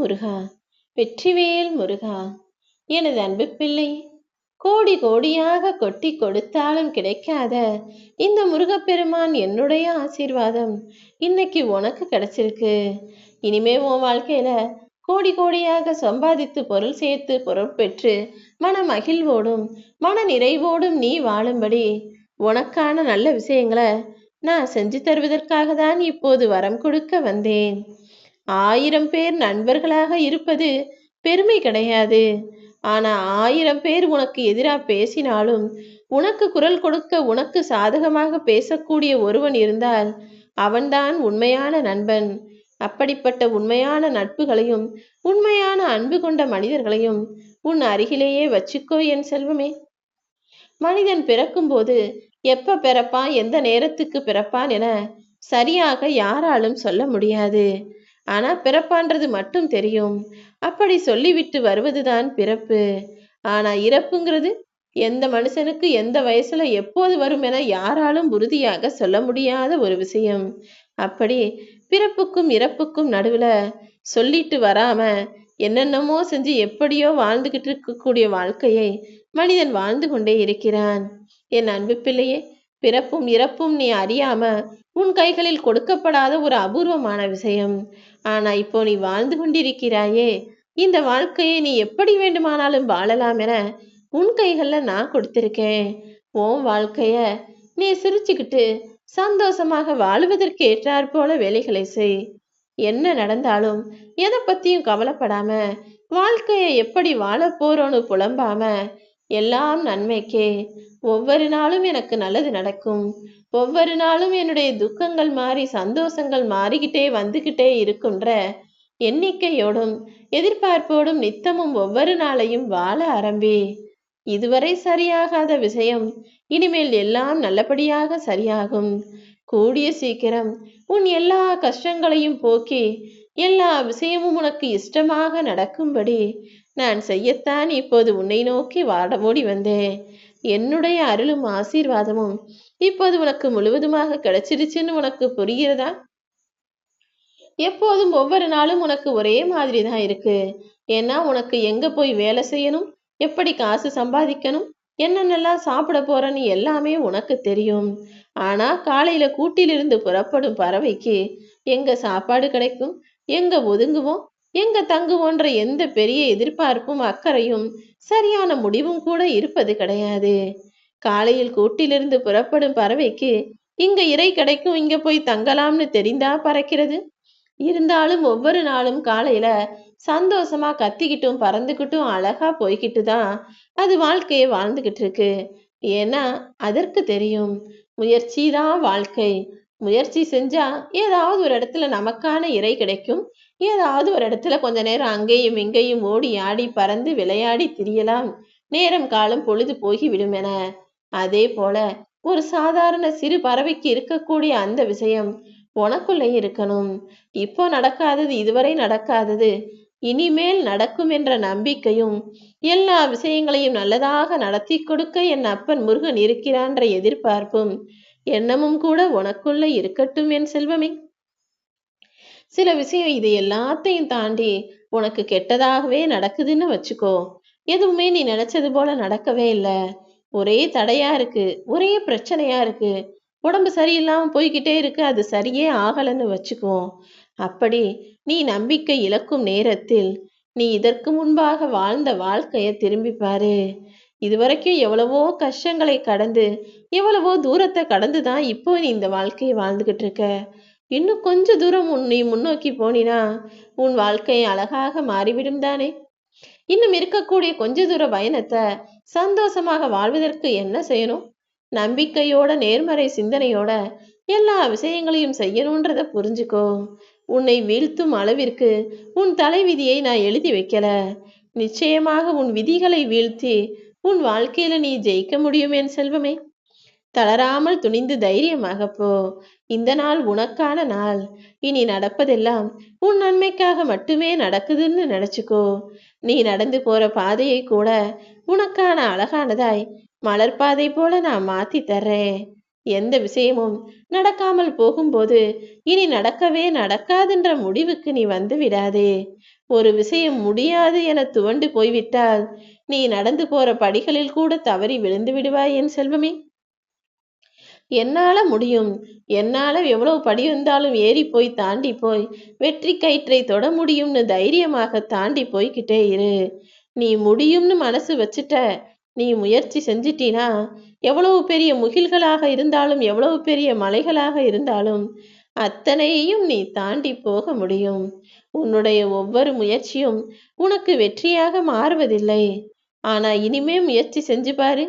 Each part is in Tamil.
முருகா வெற்றிவேல் முருகா எனது அன்பு பிள்ளை கோடி கோடியாக கொட்டி கொடுத்தாலும் கிடைக்காத இந்த முருகப்பெருமான் என்னுடைய ஆசீர்வாதம். இன்னைக்கு உனக்கு கிடைச்சிருக்கு. இனிமே உன் வாழ்க்கையில கோடி கோடியாக சம்பாதித்து பொருள் சேர்த்து பொருள் பெற்று மன மகிழ்வோடும் மன நிறைவோடும் நீ வாழும்படி உனக்கான நல்ல விஷயங்களை நான் செஞ்சு தருவதற்காக தான் இப்போது வரம் கொடுக்க வந்தேன். ஆயிரம் பேர் நண்பர்களாக இருப்பது பெருமை கிடையாது. ஆனா ஆயிரம் பேர் உனக்கு எதிராக பேசினாலும் உனக்கு குரல் கொடுக்க உனக்கு சாதகமாக பேசக்கூடிய ஒருவன் இருந்தால் அவன்தான் உண்மையான நண்பன். அப்படிப்பட்ட உண்மையான நட்புகளையும் உண்மையான அன்பு கொண்ட மனிதர்களையும் உன் அருகிலேயே வச்சுக்கோ என் செல்வமே. மனிதன் பிறக்கும்போது எப்ப பிறப்பான் எந்த நேரத்துக்கு பிறப்பான் என சரியாக யாராலும் சொல்ல முடியாது. ஆனா பிறப்பான்றது மட்டும் தெரியும். அப்படி சொல்லிவிட்டு வருவதுதான் பிறப்பு. ஆனா இறப்புங்கிறது எந்த மனுஷனுக்கு எந்த வயசுல எப்போது வரும் என யாராலும் உறுதியாக சொல்ல முடியாத ஒரு விஷயம். அப்படி பிறப்புக்கும் இறப்புக்கும் நடுவுல சொல்லிட்டு வராம என்னென்னமோ செஞ்சு எப்படியோ வாழ்ந்துகிட்டு இருக்கக்கூடிய வாழ்க்கையை மனிதன் வாழ்ந்து கொண்டே இருக்கிறான். என் அன்பு பிள்ளையே பிறப்பும் இறப்பும் நீ அறியாம உன் கைகளில் கொடுக்கப்படாத ஒரு அபூர்வமான விஷயம். ஆனா இப்போ நீ வாழ்ந்து கொண்டிருக்கிறாயே. இந்த வாழ்க்கையை நீ எப்படி வேண்டுமானாலும் வாழலாம் என உன் கைகள்ல நான் கொடுத்திருக்கேன். உன் வாழ்க்கைய நீ சிரிச்சுக்கிட்டு சந்தோஷமாக வாழ்வதற்கு ஏற்றாற் போல வேலைகளை செய். என்ன நடந்தாலும் எதை பத்தியும் கவலைப்படாம வாழ்க்கையை எப்படி வாழ போறோன்னு புலம்பாம எல்லாம் நன்மைக்கே. ஒவ்வொரு நாளும் எனக்கு நல்லது நடக்கும். ஒவ்வொரு நாளும் என்னுடைய துக்கங்கள் மாறி சந்தோஷங்கள் மாறிக்கிட்டே வந்துகிட்டே இருக்கின்ற எண்ணிக்கையோடும் எதிர்பார்ப்போடும் நித்தமும் ஒவ்வொரு நாளையும் வாழ ஆரம்பி. இதுவரை சரியாகாத விஷயம். இனிமேல் எல்லாம் நல்லபடியாக சரியாகும். கூடிய சீக்கிரம் உன் எல்லா கஷ்டங்களையும் போக்கி எல்லா விஷயமும் உனக்கு இஷ்டமாக நடக்கும்படி நான் செய்யத்தான் இப்போது உன்னை நோக்கி வாட ஓடி வந்தேன். என்னுடைய அருளும் ஆசீர்வாதமும் இப்போது உனக்கு முழுவதுமாக கிடைச்சிருச்சுன்னு உனக்கு புரிகிறதா? எப்போதும் ஒவ்வொரு நாளும் உனக்கு ஒரே மாதிரி தான் இருக்கு. ஏன்னா உனக்கு எங்க போய் வேலை செய்யணும்? எப்படி காசு சம்பாதிக்கணும்? என்னென்னலாம் சாப்பிட போறன்னு எல்லாமே உனக்கு தெரியும். ஆனா காலையில கூட்டிலிருந்து புறப்படும் பறவைக்கு எங்க சாப்பாடு கிடைக்கும்? எங்க ஒதுங்குவோம்? எங்க தங்குவோன்ற எந்த பெரிய எதிர்பார்ப்பும் அக்கறையும் சரியான முடிவும் கூட இருப்பது கிடையாது. காலையில் கூட்டிலிருந்து புறப்படும் பறவைக்கு இங்க இறை கிடைக்கும் இங்க போய் தங்கலாம்னு தெரிந்தா பறக்கிறது? இருந்தாலும் ஒவ்வொரு நாளும் காலையில சந்தோஷமா கத்திக்கிட்டும் பறந்துக்கிட்டும் அழகா போய்கிட்டு தான் அது வாழ்க்கையை வாழ்ந்துகிட்டு இருக்கு ஏன்னா அதற்கு தெரியும் முயற்சி தான் வாழ்க்கை. முயற்சி செஞ்சா ஏதாவது ஒரு இடத்துல நமக்கான இறை கிடைக்கும் ஏதாவது ஒரு இடத்துல கொஞ்ச நேரம் அங்கேயும் இங்கேயும் ஓடி ஆடி பறந்து விளையாடி திரியலாம். நேரம் காலம் பொழுது போகி விடும் என. அதே போல ஒரு சாதாரண சிறு பறவைக்கு இருக்கக்கூடிய அந்த விஷயம் உனக்குள்ளே இருக்கணும். இப்போ நடக்காதது இதுவரை நடக்காதது. இனிமேல் நடக்கும் என்ற நம்பிக்கையும் எல்லா விஷயங்களையும் நல்லதாக நடத்தி கொடுக்க என் அப்பன் முருகன் இருக்கிறான்ற எதிர்பார்ப்பும் எண்ணமும் கூட உனக்குள்ளே இருக்கட்டும் என் செல்வமே. சில விஷயம் இது எல்லாத்தையும் தாண்டி உனக்கு கெட்டதாகவே நடக்குதுன்னு வச்சுக்கோ. எதுவுமே நீ நினைச்சது போல நடக்கவே இல்லை. ஒரே தடையா இருக்கு. ஒரே பிரச்சனையா இருக்கு. உடம்பு சரியில்லாம போய்கிட்டே இருக்கு. அது சரியே ஆகலைன்னு வச்சுக்குவோம் அப்படி நீ நம்பிக்கை இழக்கும் நேரத்தில் நீ இதற்கு முன்பாக வாழ்ந்த வாழ்க்கைய திரும்பி பாரு. இதுவரைக்கும் எவ்வளவோ கஷ்டங்களை கடந்து எவ்வளவோ தூரத்தை கடந்து தான் இப்போ நீ இந்த வாழ்க்கையை வாழ்ந்துகிட்டு இருக்க. இன்னும் கொஞ்ச தூரம் உன் நீ முன்னோக்கி போனினா உன் வாழ்க்கை அழகாக மாறிவிடும் தானே? இன்னும் இருக்கக்கூடிய கொஞ்ச தூர பயணத்தை சந்தோஷமாக வாழ்வதற்கு என்ன செய்யணும்? நம்பிக்கையோட நேர்மறை சிந்தனையோட எல்லா விஷயங்களையும் செய்யணுன்றத புரிஞ்சுக்கோ. உன்னை வீழ்த்தும் அளவிற்கு உன் தலைவிதியை நான் எழுதி வைக்கல. நிச்சயமாக உன் விதிகளை வீழ்த்தி உன் வாழ்க்கையில நீ ஜெயிக்க முடியும் என் செல்வமே. தளராமல் துணிந்து தைரியமாக போ. இந்த நாள் உனக்கான நாள். இனி நடப்பதெல்லாம் உன் நன்மைக்காக மட்டுமே நடக்குதுன்னு நினைச்சுக்கோ. நீ நடந்து போற பாதையை கூட உனக்கான அழகானதாய் மலர் பாதை போல நான் மாத்தி தர்றேன். எந்த விஷயமும் நடக்காமல் போகும்போது இனி நடக்கவே நடக்காதுன்ற முடிவுக்கு நீ வந்து விடாதே. ஒரு விஷயம் முடியாது என துவண்டு போய்விட்டால் நீ நடந்து போற படிகளில் கூட தவறி விழுந்து விடுவாய் என் செல்வமே. என்னால முடியும். என்னால எவ்வளவு படி வந்தாலும் ஏறி போய் தாண்டி போய் வெற்றி கயிற்றை தொட முடியும்னு தைரியமாக தாண்டி போய்கிட்டே இரு. நீ முடியும்னு மனசு வச்சுட்ட நீ முயற்சி செஞ்சிட்டினா எவ்வளவு பெரிய முகில்களாக இருந்தாலும் எவ்வளவு பெரிய மலைகளாக இருந்தாலும் அத்தனையையும் நீ தாண்டி போக முடியும். உன்னுடைய ஒவ்வொரு முயற்சியும் உனக்கு வெற்றியாக மாறுவதில்லை. ஆனா இனிமே முயற்சி செஞ்சு பாரு.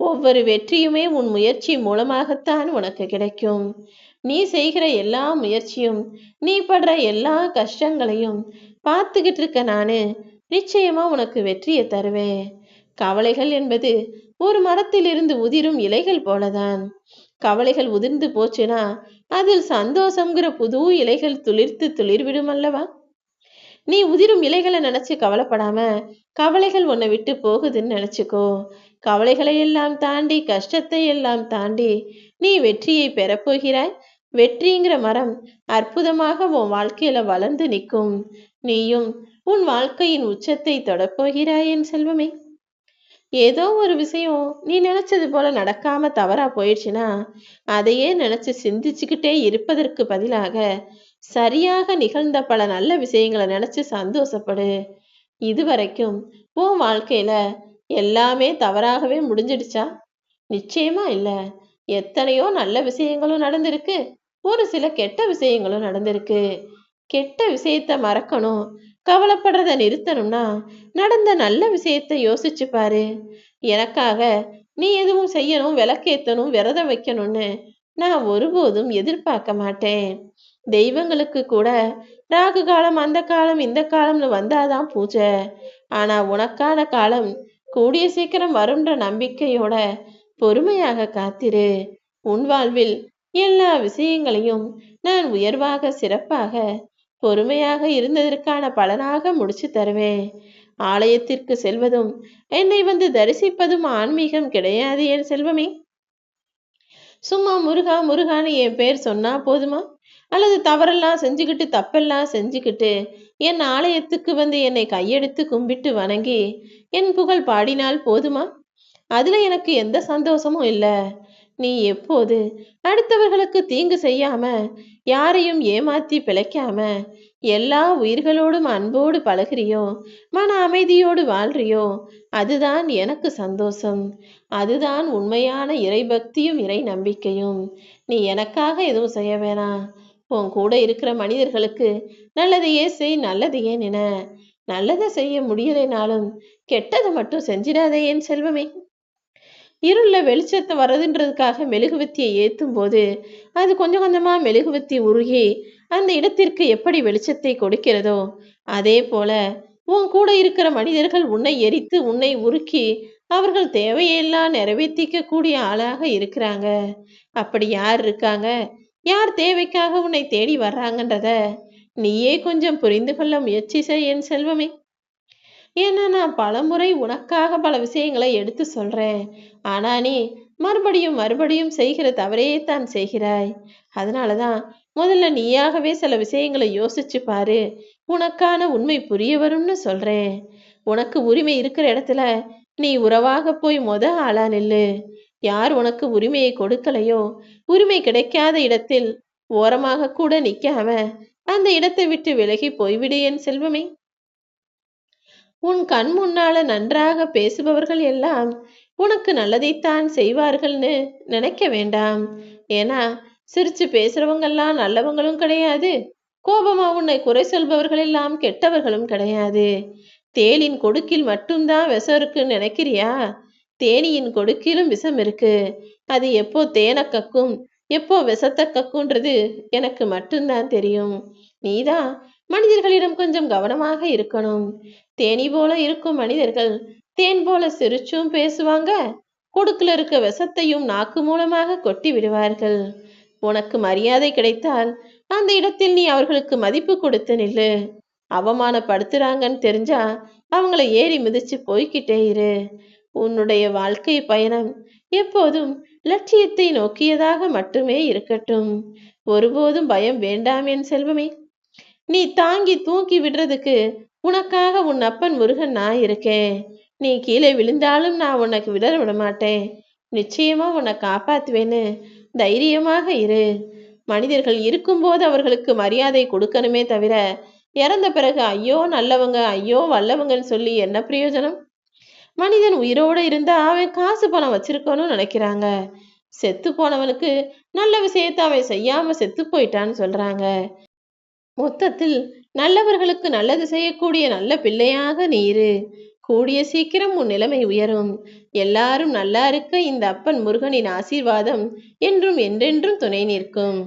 ஒவ்வொரு வெற்றியுமே உன் முயற்சி மூலமாகத்தான் உனக்கு கிடைக்கும். நீ செய்கிற எல்லா முயற்சியும் நீ படுற எல்லா கஷ்டங்களையும் பார்த்துக்கிட்டு இருக்க நானு நிச்சயமா உனக்கு வெற்றியை தருவேன். கவலைகள் என்பது ஒரு மரத்திலிருந்து உதிரும் இலைகள் போலதான். கவலைகள் உதிர்ந்து போச்சுன்னா அதில் சந்தோஷங்கிற புது இலைகள் துளிர்த்து துளிர்விடும் அல்லவா? நீ உதிரும் இலைகளை நினைச்சு கவலைப்படாம கவலைகள் உன்னை விட்டு போகுதுன்னு நினைச்சுக்கோ. கவலைகளை எல்லாம் தாண்டி கஷ்டத்தை எல்லாம் தாண்டி நீ வெற்றியை பெறப்போகிறாய். வெற்றிங்கிற மரம் அற்புதமாக உன் வாழ்க்கையில வளர்ந்து நிற்கும். நீயும் உன் வாழ்க்கையின் உச்சத்தை தொடப்போகிறாய் என் செல்வமே. ஏதோ ஒரு விஷயம் நீ நினைச்சது போல நடக்காம தவறா போயிடுச்சுன்னா அதையே நினைச்சு சிந்திச்சுக்கிட்டே இருப்பதற்கு பதிலாக சரியாக நிகழ்ந்த பல நல்ல விஷயங்களை நினைச்சு சந்தோஷப்படு. இதுவரைக்கும் உன் வாழ்க்கையில எல்லாமே தவறாகவே முடிஞ்சிடுச்சா? நிச்சயமா இல்ல. எத்தனையோ நல்ல விஷயங்களும் நடந்திருக்கு. ஒரு சில கெட்ட விஷயங்களும் நடந்திருக்கு. கெட்ட விஷயத்த மறக்கணும். கவலைப்படுறத நிறுத்தணும்னா நடந்த நல்ல விஷயத்த யோசிச்சு பாரு. எனக்காக நீ எதுவும் செய்யணும் விளக்கேத்தணும் விரதம் வைக்கணும்னு நான் ஒருபோதும் எதிர்பார்க்க மாட்டேன். தெய்வங்களுக்கு கூட ராகு காலம் அந்த காலம் இந்த காலம்னு வந்தாதான் பூஜை. ஆனா உனக்கான காலம் கூடிய சீக்கிரம் வரும்ன்ற நம்பிக்கையோட பொறுமையாக காத்திரு. உன் வாழ்வில் எல்லா விஷயங்களையும் நான் உயர்வாக சிறப்பாக பொறுமையாக இருந்ததற்கான பலனாக முடிச்சு தருவேன். ஆலயத்திற்கு செல்வதும் என்னை வந்து தரிசிப்பதும் ஆன்மீகம் கிடையாது என் செல்வமே? சும்மா முருகா முருகான்னு என் பேர் சொன்னா போதுமா? அல்லது தவறெல்லாம் செஞ்சுக்கிட்டு தப்பெல்லாம் செஞ்சுக்கிட்டு என் ஆலயத்துக்கு வந்து என்னை கையெடுத்து கும்பிட்டு வணங்கி என் புகழ் பாடினால் போதுமா? அதுல எனக்கு எந்த சந்தோஷமும் இல்லை. நீ எப்போது அடுத்தவர்களுக்கு தீங்கு செய்யாம யாரையும் ஏமாத்தி பிழைக்காம எல்லா உயிர்களோடும் அன்போடு பழகிறியோ மன அமைதியோடு வாழ்றியோ அதுதான் எனக்கு சந்தோஷம். அதுதான் உண்மையான இறைபக்தியும் இறை நம்பிக்கையும். நீ எனக்காக எதுவும் செய்ய வேணாம். உன் கூட இருக்கிற மனிதர்களுக்கு நல்லதையே செய் நல்லதையே நின நல்லதை செய்ய முடியலைனாலும் கெட்டதை மட்டும் செஞ்சிடாதே என் செல்வமே. இருள வெளிச்சத்தை வர்றதுன்றதுக்காக மெழுகுவத்தியை ஏற்றும் போது அது கொஞ்சம் கொஞ்சமா மெழுகுவத்தி உருகி அந்த இடத்திற்கு எப்படி வெளிச்சத்தை கொடுக்கிறதோ அதே போல உன் கூட இருக்கிற மனிதர்கள் உன்னை எரித்து உன்னை உருக்கி அவர்கள் தேவையெல்லாம் நிறைவேற்றிக்க கூடிய ஆளாக இருக்கிறாங்க. அப்படி யார் இருக்காங்க? யார் தேவைக்காக உன்னை தேடி வர்றாங்கன்றத நீயே கொஞ்சம் புரிந்து கொள்ள முயற்சி செய் என் செல்வமே. ஏன்னா நான் பலமுறை உனக்காக பல விஷயங்களை எடுத்து சொல்றேன். ஆனா நீ மறுபடியும் மறுபடியும் செய்கிற தவறையே தான் செய்கிறாய். அதனாலதான் முதல்ல நீயாகவே சில விஷயங்களை யோசிச்சு பாரு. உனக்கான உண்மை புரிய வரும்னு சொல்றேன். உனக்கு உரிமை இருக்கிற இடத்துல நீ உறவாக போய் மொத ஆளா நில்லு. யார் உனக்கு உரிமையை கொடுக்கலையோ? உரிமை கிடைக்காத இடத்தில் ஓரமாக கூட நிக்காம அந்த இடத்தை விட்டு விலகி போய்விடு என் செல்வமே. உன் கண் முன்னால நன்றாக பேசுபவர்கள் எல்லாம் உனக்கு நல்லதைத்தான் செய்வார்கள்னு நினைக்க வேண்டாம். ஏன்னா சிரிச்சு பேசுறவங்கெல்லாம் நல்லவங்களும் கிடையாது. கோபமா உன்னை குறை சொல்பவர்கள் எல்லாம் கெட்டவர்களும் கிடையாது. தேளின் கொடுக்கில் மட்டும்தான் விஷம் இருக்குன்னு நினைக்கிறியா? தேனியின் கொடுக்கிலும் விஷம் இருக்கு. அது எப்போ தேனை கக்கும்? எப்போ விஷத்தை கக்குன்றது எனக்கு மட்டும்தான் தெரியும். நீதான் மனிதர்களிடம் கொஞ்சம் கவனமாக இருக்கணும். தேனி போல இருக்கும் மனிதர்கள் தேன் போல சிரிச்சும் பேசுவாங்க. கொடுக்குல இருக்க விஷத்தையும் நாக்கு மூலமாக கொட்டி விடுவார்கள். உனக்கு மரியாதை கிடைத்தால் அந்த இடத்தில் நீ அவர்களுக்கு மதிப்பு கொடுத்து நில்லு. அவமானப்படுத்துறாங்கன்னு தெரிஞ்சா அவங்கள ஏறி மிதிச்சு போய்கிட்டே இரு. உன்னுடைய வாழ்க்கை பயணம் எப்போதும் லட்சியத்தை நோக்கியதாக மட்டுமே இருக்கட்டும். ஒருபோதும் பயம் வேண்டாம் என் செல்வமே. நீ தாங்கி தூக்கி விடுறதுக்கு உனக்காக உன் அப்பன் முருகன் நான் இருக்கேன் நீ கீழே விழுந்தாலும் நான் உனக்கு விட விட மாட்டேன் நிச்சயமா உன்னை காப்பாத்துவேன்னு தைரியமாக இரு. மனிதர்கள் இருக்கும்போது அவர்களுக்கு மரியாதை கொடுக்கணுமே தவிர இறந்த பிறகு ஐயோ நல்லவங்க ஐயோ வல்லவங்கன்னு சொல்லி என்ன பிரயோஜனம்? மனிதன் உயிரோடு இருந்தா அவன் காசு பணம் வச்சிருக்கணும்னு நினைக்கிறாங்க. செத்து போனவனுக்கு நல்ல விஷயத்த அவன் செய்யாம செத்து போயிட்டான்னு சொல்றாங்க. மொத்தத்தில் நல்லவர்களுக்கு நல்லது செய்யக்கூடிய நல்ல பிள்ளையாக நீரு. கூடிய சீக்கிரம் உன் நிலைமை உயரும். எல்லாரும் நல்லா இருக்க இந்த அப்பன் முருகனின் ஆசீர்வாதம் என்றும் என்றென்றும் துணை நிற்கும்.